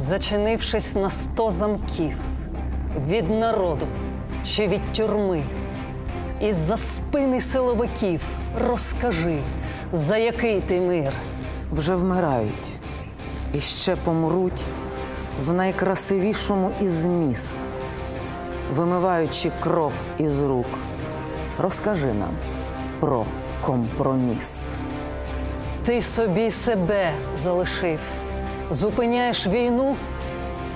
Зачинившись на сто замків від народу чи від тюрми, і за спини силовиків розкажи, за який ти мир. вже вмирають і ще помруть в найкрасивішому із міст, вимиваючи кров із рук. Розкажи нам про компроміс. Ти собі себе залишив, зупиняєш війну,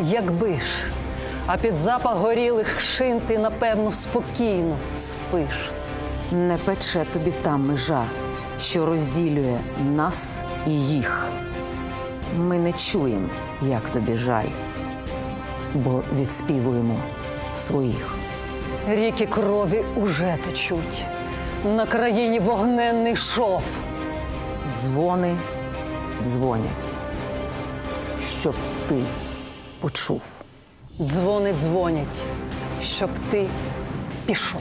якби ж, а під запах горілих шин ти, напевно, спокійно спиш. Не пече тобі та межа, що розділює нас і їх. Ми не чуємо, як тобі жаль, бо відспівуємо своїх. Ріки крові уже течуть. На країні вогненний шов. Дзвони дзвонять, щоб ти почув. Дзвони дзвонять, щоб ти пішов.